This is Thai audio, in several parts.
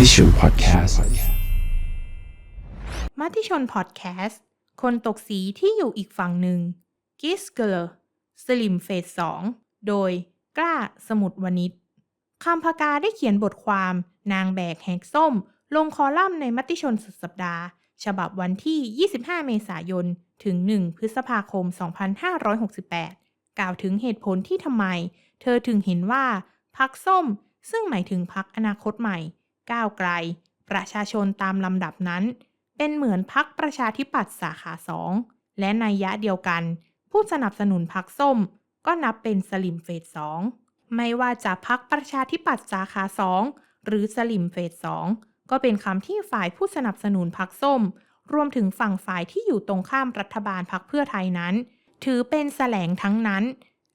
Meditation Podcast มติชนพอดแคสต์ คนตกสีที่อยู่อีกฝั่งหนึ่ง กิสเกอร์สลิมเฟสสอง โดยกล้าสมุดวนิชคำพกาได้เขียนบทความ นางแบกแหกส้ม ลงคอลัมน์ในมติชนสุดสัปดาห์ ฉบับวันที่ 25 เมษายน ถึง 1 พฤษภาคม 2568 กล่าวถึงเหตุผลที่ทำไม เธอถึงเห็นว่าพักส้มซึ่งหมายถึงพักอนาคตใหม่ ก้าวไกล ประชาชนตามลำดับนั้น เป็นเหมือนพักประชาธิปัตย์สาขาสองและในยะเดียวกัน ผู้สนับสนุนพักส้ม ก็นับเป็นสลิมเฟสสองไม่ว่าจะพักประชาธิปัตย์สาขาสองหรือสลิมเฟสสองก็เป็นคำที่ฝ่ายผู้สนับสนุนพักส้ม รวมถึงฝั่งฝ่ายที่อยู่ตรงข้ามรัฐบาลพักเพื่อไทยนั้น ถือเป็นแสลงทั้งนั้น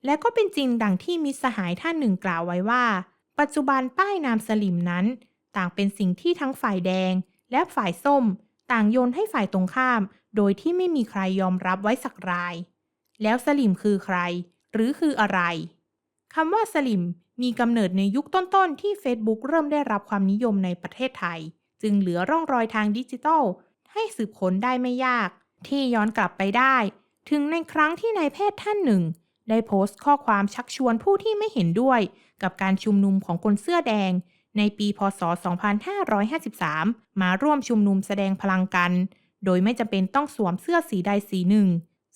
และก็เป็นจริงดังที่มิสหายท่านหนึ่งกล่าวไว้ว่า ปัจจุบันป้ายนามสลิมนั้น ต่างเป็นสิ่งที่ทั้งฝ่ายแดง และฝ่ายส้ม ต่างโยนให้ฝ่ายตรงข้าม โดยที่ไม่มีใครยอมรับไว้สักราย แล้วสลิมคือใคร หรือคืออะไรคำว่าสลิมมีกำเนิดในยุคต้นๆ ที่ Facebook เริ่มได้รับความนิยมในประเทศไทย จึงเหลือร่องรอยทางดิจิทัล ให้สืบค้นได้ไม่ยาก ที่ย้อนกลับไปได้ ถึงในครั้งที่นายแพทย์ท่านหนึ่ง ได้โพสต์ข้อความชักชวนผู้ที่ไม่เห็นด้วย กับการชุมนุมของคนเสื้อแดง ในปีพศ 2553 มาร่วมชุมนุมแสดงพลังกัน โดยไม่จำเป็นต้องสวมเสื้อสีใดสีหนึ่ง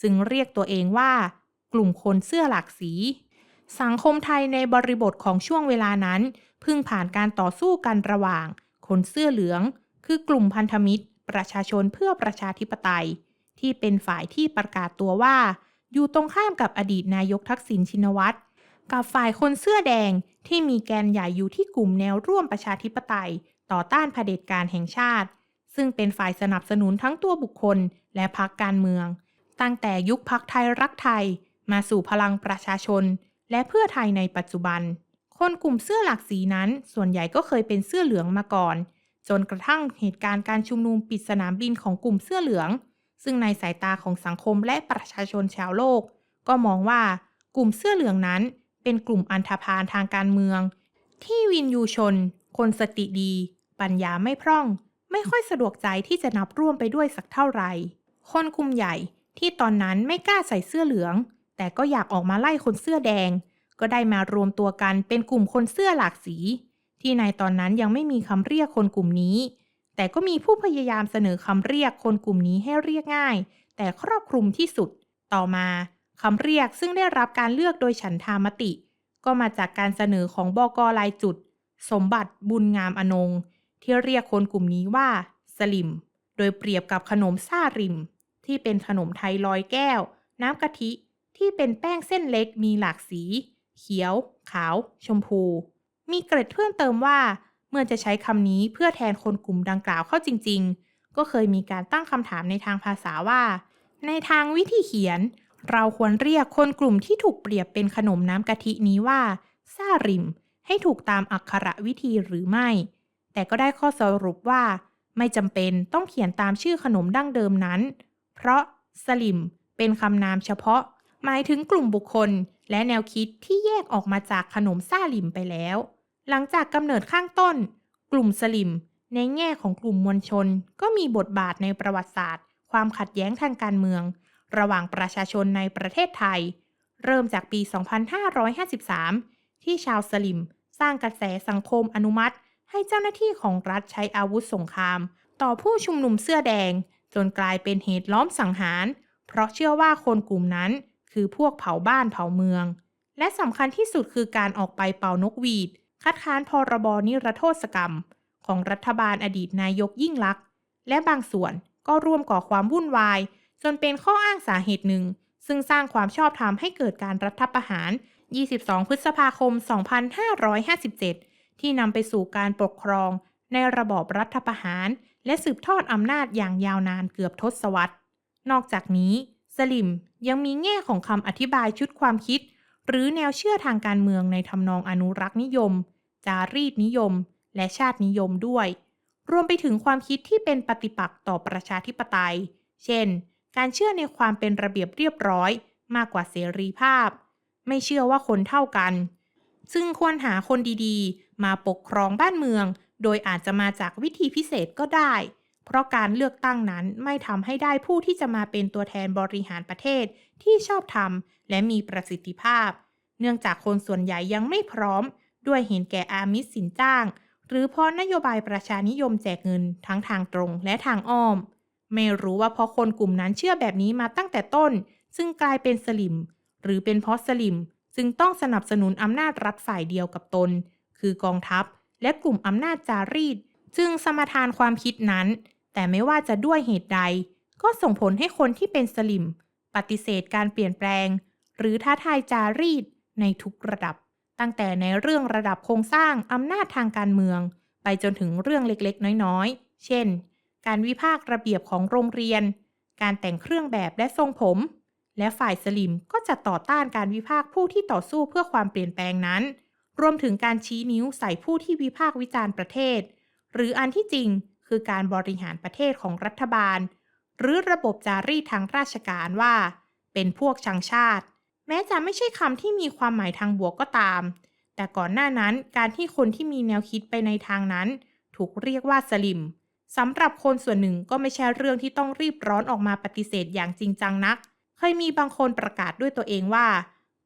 ซึ่งเรียกตัวเองว่า กลุ่มคนเสื้อหลากสี สังคมไทยในบริบทของช่วงเวลานั้นเพิ่งผ่านการต่อสู้กันระหว่าง คนเสื้อเหลือง คือกลุ่มพันธมิตร ประชาชนเพื่อประชาธิปไตย ที่เป็นฝ่ายที่ประกาศตัวว่า อยู่ตรงข้ามกับอดีตนายกทักษิณชินวัตรกับฝ่ายคนเสื้อแดง ที่มีแกนใหญ่อยู่ที่กลุ่มแนวร่วมประชาธิปไตย ต่อต้านเผด็จการแห่งชาติ ซึ่งเป็นฝ่ายสนับสนุนทั้งตัวบุคคลและพรรคการเมือง ตั้งแต่ยุคพักไทยรักไทย มาสู่พลังประชาชน และเพื่อไทยในปัจจุบัน คนกลุ่มเสื้อหลากสีนั้น ส่วนใหญ่ก็เคยเป็นเสื้อเหลืองมาก่อน จนกระทั่งเหตุการณ์การชุมนุมปิดสนามบินของกลุ่มเสื้อเหลือง ซึ่งในสายตาของสังคมและประชาชนชาวโลก ก็มองว่ากลุ่มเสื้อเหลืองนั้น เป็นกลุ่มอันธพาลทางการเมือง ที่วินยูชน คนสติดี ปัญญาไม่พร่อง ไม่ค่อยสะดวกใจที่จะนับร่วมไปด้วยสักเท่าไหร่ คนกลุ่มใหญ่ที่ตอนนั้นไม่กล้าใส่เสื้อเหลือง แต่ก็อยากออกมาไล่คนเสื้อแดง ก็ได้มารวมตัวกันเป็นกลุ่มคนเสื้อหลากสี ที่ในตอนนั้นยังไม่มีคำเรียกคนกลุ่มนี้ แต่ก็มีผู้พยายามเสนอคำเรียกคนกลุ่มนี้ให้เรียกง่าย แต่ครอบคลุมที่สุด ต่อมา คำเรียกซึ่งได้รับการเลือกโดยฉันทามติ ก็มาจากการเสนอของบกลายจุด สมบัติบุญงามอนง ที่เรียกคนกลุ่มนี้ว่า สลิม โดยเปรียบกับขนมซาริม ที่เป็นขนมไทยลอยแก้ว น้ำกะทิที่เป็นแป้งเส้นเล็กมีหลากสี เขียว ขาว ชมพู มีเกร็ดเพิ่มเติมว่า เมื่อจะใช้คำนี้เพื่อแทนคนกลุ่มดังกล่าวเข้าจริง ๆ ก็เคยมีการตั้งคำถามในทางภาษาว่า ในทางวิธีเขียน เราควรเรียกคนกลุ่มที่ถูกเปรียบเป็นขนมน้ำกะทินี้ว่าซ่าริม ให้ถูกตามอักขระวิธีหรือไม่ แต่ก็ได้ข้อสรุปว่า ไม่จำเป็นต้องเขียนตามชื่อขนมดั้งเดิมนั้น เพราะสลิมเป็นคำนามเฉพาะ หมายถึงกลุ่มบุคคล และแนวคิดที่แยกออกมาจากขนมซ่าลิมไปแล้ว หลังจากกำเนิดข้างต้น กลุ่มสลิม ในแง่ของกลุ่มมวลชน ก็มีบทบาทในประวัติศาสตร์ ความขัดแย้งทางการเมือง ระหว่างประชาชนในประเทศไทย เริ่มจากปี 2553 ที่ชาวสลิม สร้างกระแสสังคมอนุมัติ ให้เจ้าหน้าที่ของรัฐใช้อาวุธสงคราม ต่อผู้ชุมนุมเสื้อแดง จนกลายเป็นเหตุล้อมสังหาร เพราะเชื่อว่าคนกลุ่มนั้น คือพวกเผาบ้านเผาเมือง และสำคัญที่สุดคือการออกไปเป่านกหวีด คัดค้านพรบนิรโทษกรรม ของรัฐบาลอดีตนายกยิ่งลักษณ์และบางส่วนก็ร่วมก่อความวุ่นวาย จนเป็นข้ออ้างสาเหตุหนึ่ง ซึ่งสร้างความชอบธรรมให้เกิดการรัฐประหาร 22 พฤษภาคม 2557 ที่นำไปสู่การปกครอง ในระบอบรัฐประหาร และสืบทอดอำนาจอย่างยาวนานเกือบทศวรรษ นอกจากนี้ สลิมยังมีแง่ของคำอธิบายชุดความคิด หรือแนวเชื่อทางการเมืองในทำนองอนุรักษ์นิยม จารีตนิยม และชาตินิยมด้วย รวมไปถึงความคิดที่เป็นปฏิปักษ์ต่อประชาธิปไตย เช่น การเชื่อในความเป็นระเบียบเรียบร้อยมากกว่าเสรีภาพ ไม่เชื่อว่าคนเท่ากัน ซึ่งควรหาคนดีๆ มาปกครองบ้านเมือง โดยอาจจะมาจากวิธีพิเศษก็ได้ เพราะการเลือกตั้งนั้นไม่ทำให้ได้ผู้ที่จะมาเป็นตัวแทนบริหารประเทศที่ชอบธรรมและมีประสิทธิภาพ เนื่องจากคนส่วนใหญ่ยังไม่พร้อม ด้วยเห็นแก่อามิสสินจ้าง หรือเพราะนโยบายประชานิยมแจกเงินทั้งทางตรงและทางอ้อม ไม่รู้ว่าเพราะคนกลุ่มนั้นเชื่อแบบนี้มาตั้งแต่ต้น ซึ่งกลายเป็นสลิม หรือเป็นเพราะสลิมจึงต้องสนับสนุนอำนาจรัฐฝ่ายเดียวกับตน คือกองทัพ และกลุ่มอำนาจจารีตจึงสมทานความคิดนั้น แต่ไม่ว่าจะด้วยเหตุใด ก็ส่งผลให้คนที่เป็นสลิม ปฏิเสธการเปลี่ยนแปลง หรือท้าทายจารีตในทุกระดับ ตั้งแต่ในเรื่องระดับโครงสร้างอำนาจทางการเมือง ไปจนถึงเรื่องเล็กๆ น้อยๆ เช่น การวิพากษ์ระเบียบของโรงเรียน การแต่งเครื่องแบบและทรงผม และฝ่ายสลิมก็จะต่อต้านการวิพากษ์ผู้ที่ต่อสู้เพื่อความเปลี่ยนแปลงนั้น รวมถึงการชี้นิ้วใส่ผู้ที่วิพากษ์วิจารณ์ประเทศ หรืออันที่จริงคือการบริหารประเทศของรัฐบาล หรือระบบจารีตทางราชการว่า เป็นพวกชังชาติ แม้จะไม่ใช่คำที่มีความหมายทางบวกก็ตาม แต่ก่อนหน้านั้นการที่คนที่มีแนวคิดไปในทางนั้น ถูกเรียกว่าสลิม สำหรับคนส่วนหนึ่งก็ไม่ใช่เรื่องที่ต้องรีบร้อนออกมาปฏิเสธอย่างจริงจังนัก เคยมีบางคนประกาศด้วยตัวเองว่า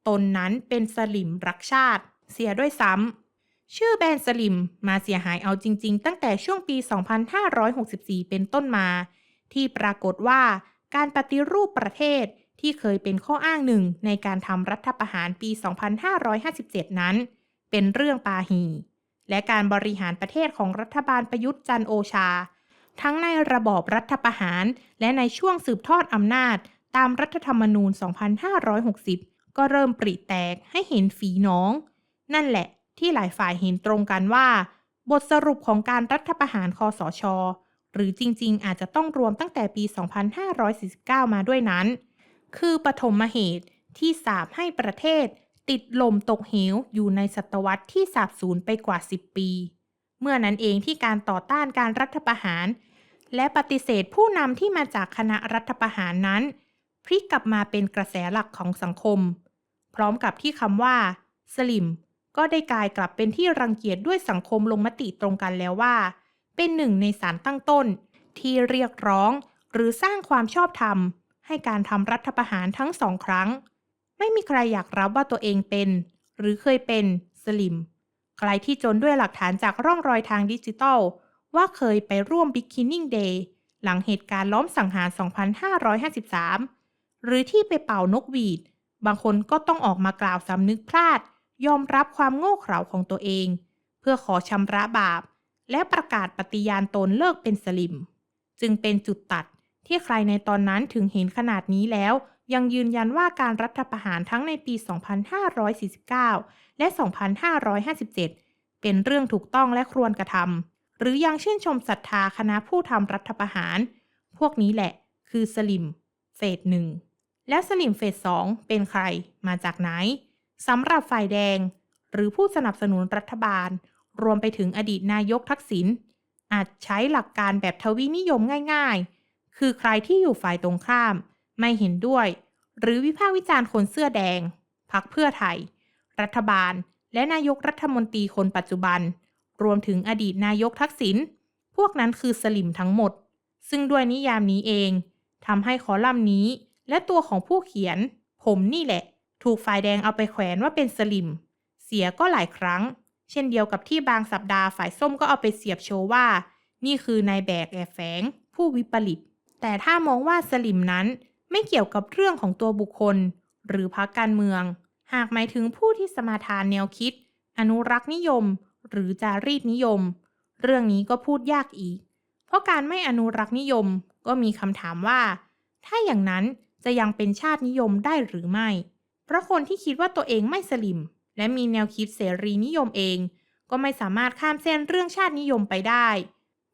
ตนนั้นเป็นสลิมรักชาติ เสียด้วยซ้ำ ชื่อแบรนด์สลิมมาเสียหายเอาจริง ๆ ตั้งแต่ช่วงปี 2564 เป็นต้นมา ที่ปรากฏว่าการปฏิรูปประเทศที่เคยเป็นข้ออ้างหนึ่งในการทำรัฐประหารปี 2557 นั้น เป็นเรื่องปาหี และการบริหารประเทศของรัฐบาลประยุทธ์จันโอชา ทั้งในระบอบรัฐประหาร และในช่วงสืบทอดอำนาจ ตามรัฐธรรมนูญ 2560 ก็เริ่มปริแตกให้เห็นฝีน้อง นั่นแหละที่หลายฝ่ายเห็นตรงกันว่า บทสรุปของการรัฐประหารคอสช หรือจริงๆ อาจจะต้องรวมตั้งแต่ปี 2549 มาด้วยนั้น คือปฐมเหตุที่สาบให้ประเทศ ติดลมตกเหวอยู่ในศตวรรษที่สาบสูญไปกว่า 10 ปี เมื่อนั้นเองที่การต่อต้านการรัฐประหาร และปฏิเสธผู้นำที่มาจากคณะรัฐประหารนั้น พลิกกลับมาเป็นกระแสหลักของสังคม พร้อมกับที่คำว่า สลิม ก็ได้กลายกลับเป็นที่รังเกียจด้วยสังคมลงมติตรงกันแล้วว่า เป็นหนึ่งในสารตั้งต้น ที่เรียกร้อง หรือสร้างความชอบธรรม ให้การทำรัฐประหารทั้งสองครั้ง ไม่มีใครอยากรับว่าตัวเองเป็น หรือเคยเป็นสลิม ใครที่จนด้วยหลักฐานจากร่องรอยทางดิจิทัล ว่าเคยไปร่วม Beginning Day หลังเหตุการณ์ล้อมสังหาร 2553 หรือที่ไปเป่านกหวีด บางคนก็ต้องออกมากล่าวสำนึกพลาด ยอมรับความโง่เขลาของตัวเอง เพื่อขอชำระบาป และประกาศปฏิญาณตนเลิกเป็นสลิม จึงเป็นจุดตัดที่ใครในตอนนั้นถึงเห็นขนาดนี้แล้ว ยังยืนยันว่าการรัฐประหารทั้งในปี 2549 และ 2557 เป็นเรื่องถูกต้องและครวรกระทำ หรือยังชื่นชมศรัทธาคณะผู้ทำรัฐประหาร พวกนี้แหละ คือสลิมเฟสหนึ่งแล้วสลิมเฟสสองเป็นใครมาจากไหนสำหรับฝ่ายแดง หรือผู้สนับสนุนรัฐบาล รวมไปถึงอดีตนายกทักษิณอาจใช้หลักการแบบทวีนิยมง่ายๆ คือใครที่อยู่ฝ่ายตรงข้าม ไม่เห็นด้วย หรือวิพากษ์วิจารณ์คนเสื้อแดง พักเพื่อไทย รัฐบาล และนายกรัฐมนตรีคนปัจจุบัน รวมถึงอดีตนายกทักษิณพวกนั้นคือสลิมทั้งหมด ซึ่งด้วยนิยามนี้เองทำให้คอลัมน์นี้ และตัวของผู้เขียน ผมนี่แหละ ถูกฝ่ายแดงเอาไปแขวนว่าเป็นสลิม เสียก็หลายครั้ง เช่นเดียวกับที่บางสัปดาห์ฝ่ายส้มก็เอาไปเสียบโชว์ว่า นี่คือนายแบกแอบแฝง ผู้วิปริต แต่ถ้ามองว่าสลิมนั้นไม่เกี่ยวกับเรื่องของตัวบุคคล หรือพรรคการเมือง หากหมายถึงผู้ที่สมาทานแนวคิด อนุรักษ์นิยม หรือจารีตนิยม เรื่องนี้ก็พูดยากอีก เพราะการไม่อนุรักษ์นิยมก็มีคำถามว่า ถ้าอย่างนั้นจะยังเป็นชาตินิยมได้หรือไม่ เพราะคนที่คิดว่าตัวเองไม่สลิม และมีแนวคิดเสรีนิยมเอง ก็ไม่สามารถข้ามเส้นเรื่องชาตินิยมไปได้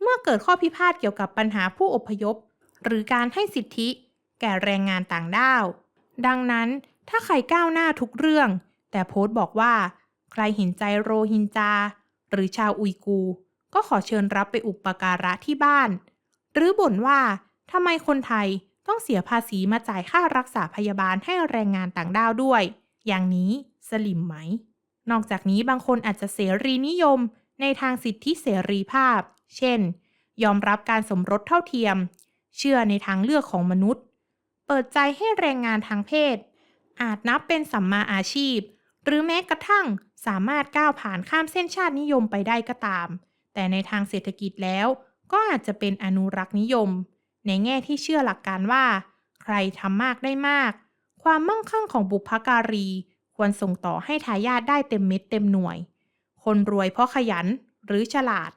เมื่อเกิดข้อพิพาทเกี่ยวกับปัญหาผู้อพยพ หรือการให้สิทธิ แก่แรงงานต่างด้าว ดังนั้นถ้าใครก้าวหน้าทุกเรื่อง แต่โพสต์บอกว่า ใครเห็นใจโรฮินจา หรือชาวอุยกู ก็ขอเชิญรับไปอุปการะที่บ้าน หรือบ่นว่าทำไมคนไทยต้องเสียภาษีมาจ่ายค่ารักษาพยาบาลให้แรงงานต่างด้าวด้วย อย่างนี้สลิมไหม นอกจากนี้บางคนอาจจะเสรีนิยมในทางสิทธิเสรีภาพ เช่น ยอมรับการสมรสเท่าเทียม เชื่อในทางเลือกของมนุษย์ เปิดใจให้แรงงานทางเพศ อาจนับเป็นสัมมาอาชีพ หรือแม้กระทั่ง สามารถก้าวผ่านข้ามเส้นชาตินิยมไปได้ก็ตาม แต่ในทางเศรษฐกิจแล้ว ก็อาจจะเป็นอนุรักษ์นิยม ในแง่ที่เชื่อหลักการว่า ใครทำมากได้มาก ความมั่งคั่งของบุพการี ควรส่งต่อให้ทายาทได้เต็มเม็ดเต็มหน่วย คนรวยเพราะขยันหรือฉลาด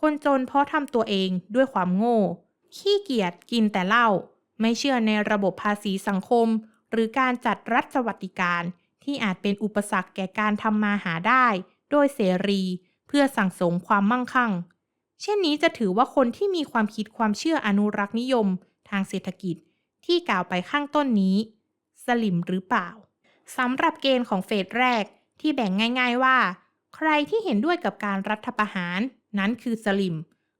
คนจนเพราะทำตัวเองด้วยความโง่ ขี้เกียจกินแต่เหล้าไม่เชื่อในระบบภาษีสังคม หรือการจัดรัฐสวัสดิการ ที่อาจเป็นอุปสรรคแก่การทำมาหาได้ โดยเสรีเพื่อสั่งสมความมั่งคั่ง เช่นนี้จะถือว่าคนที่มีความคิดความเชื่ออนุรักษ์นิยม ทางเศรษฐกิจที่กล่าวไปข้างต้นนี้ สลิมหรือเปล่าสำหรับเกณฑ์ของเฟสแรกที่แบ่งง่าย ๆว่า ใครที่เห็นด้วยกับการรัฐประหาร นั้นคือสลิม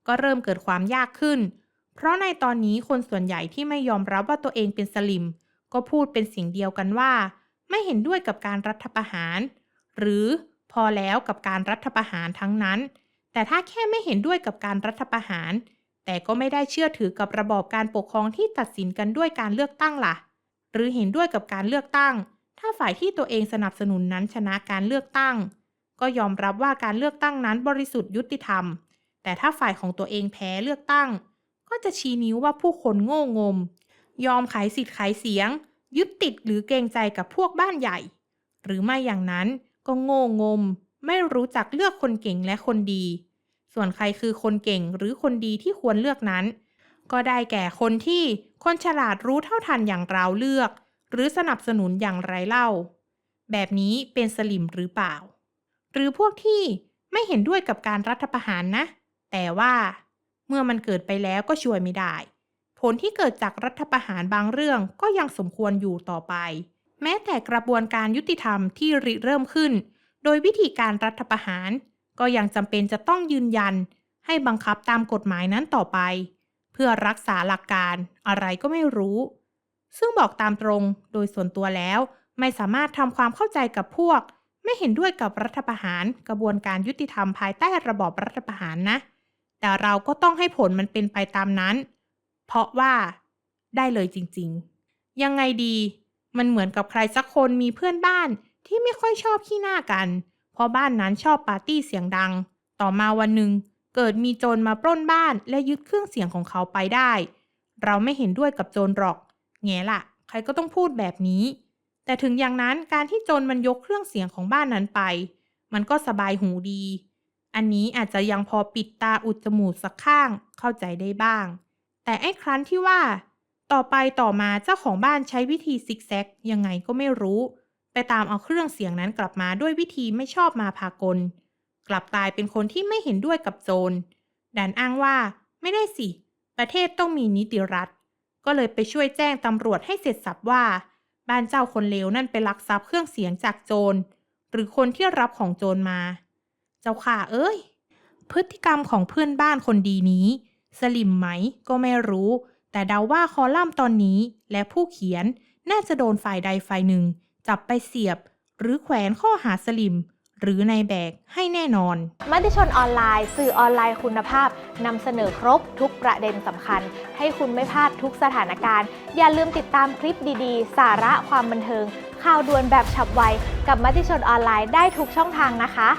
ก็เริ่มเกิดความยากขึ้น เพราะในตอนนี้คนส่วนใหญ่ที่ไม่ยอมรับว่าตัวเองเป็นสลิม ก็พูดเป็นเสียงเดียวกันว่า ไม่เห็นด้วยกับการรัฐประหาร หรือพอแล้วกับการรัฐประหารทั้งนั้น แต่ถ้าแค่ไม่เห็นด้วยกับการรัฐประหาร แต่ก็ไม่ได้เชื่อถือกับระบอบการปกครองที่ตัดสินกันด้วยการเลือกตั้งล่ะ หรือเห็นด้วยกับการเลือกตั้ง ถ้าฝ่ายที่ตัวเองสนับสนุนนั้นชนะการเลือกตั้ง ก็ยอมรับว่าการเลือกตั้งนั้นบริสุทธิ์ยุติธรรม แต่ถ้าฝ่ายของตัวเองแพ้เลือกตั้ง ก็จะชี้นิ้วว่าผู้คนโง่งม ยอมขายสิทธิ์ขายเสียง ยึดติดหรือเกรงใจกับพวกบ้านใหญ่ หรือไม่อย่างนั้นก็โง่งม ไม่รู้จักเลือกคนเก่งและคนดี ส่วนใครคือคนเก่งหรือคนดีที่ควรเลือกนั้น ก็ได้แก่คนที่คนฉลาดรู้เท่าทันอย่างเราเลือก หรือสนับสนุนอย่างไรเล่า แบบนี้เป็นสลิมหรือเปล่า หรือพวกที่ไม่เห็นด้วยกับการรัฐประหารนะ แต่ว่าเมื่อมันเกิดไปแล้วก็ช่วยไม่ได้ ผลที่เกิดจากรัฐประหารบางเรื่องก็ยังสมควรอยู่ต่อไป แม้แต่กระบวนการยุติธรรมที่ริเริ่มขึ้น โดยวิธีการรัฐประหาร ก็ยังจำเป็นจะต้องยืนยัน ให้บังคับตามกฎหมายนั้นต่อไป เพื่อรักษาหลักการอะไรก็ไม่รู้ ซึ่งบอกตามตรงโดยส่วนตัวแล้วไม่สามารถทำความเข้าใจกับพวก ไม่เห็นด้วยกับรัฐประหารกระบวนการยุติธรรมภายใต้ระบอบรัฐประหารนะ แต่เราก็ต้องให้ผลมันเป็นไปตามนั้น เพราะว่าได้เลยจริง ๆ ยังไงดีมันเหมือนกับใครสักคนมีเพื่อนบ้านที่ไม่ค่อยชอบขี้หน้ากัน เพราะบ้านนั้นชอบปาร์ตี้เสียงดัง ต่อมาวันหนึ่งเกิดมีโจรมาปล้นบ้านและยึดเครื่องเสียงของเขาไปได้ เราไม่เห็นด้วยกับโจรหรอกแง่ละใครก็ต้องพูดแบบนี้ แต่ถึงอย่างนั้นการที่โจรมันยกเครื่องเสียงของบ้านนั้นไป มันก็สบายหูดี อันนี้อาจจะยังพอปิดตาอุดจมูกสักข้างเข้าใจได้บ้าง แต่ไอ้ครั้นที่ว่า ต่อไปต่อมาเจ้าของบ้านใช้วิธีซิกแซกยังไงก็ไม่รู้ ไปตามเอาเครื่องเสียงนั้นกลับมาด้วยวิธีไม่ชอบมาพากล กลับตายเป็นคนที่ไม่เห็นด้วยกับโจรดันอ้างว่า ไม่ได้สิ ประเทศต้องมีนิติรัฐ ก็เลยไปช่วยแจ้งตำรวจให้เสร็จสับว่า บ้านเจ้าคนเลวนั่นไปลักทรัพย์เครื่องเสียงจากโจรหรือคนที่รับของโจรมา เจ้าข่าเอ้ย พฤติกรรมของเพื่อนบ้านคนดีนี้ สลิมไหมก็ไม่รู้ แต่เดาว่าคอลัมน์ตอนนี้และผู้เขียนน่าจะโดนฝ่ายใดฝ่ายหนึ่ง จับไปเสียบ หรือแขวนข้อหาสลิม หรือในแบกให้แน่นอน มติชนออนไลน์ สื่อออนไลน์คุณภาพนำเสนอครบทุกประเด็นสำคัญ ให้คุณไม่พลาดทุกสถานการณ์ อย่าลืมติดตามคลิปดีๆ สาระความบันเทิง ข่าวด่วนแบบฉับไว กับมติชนออนไลน์ได้ทุกช่องทางนะคะ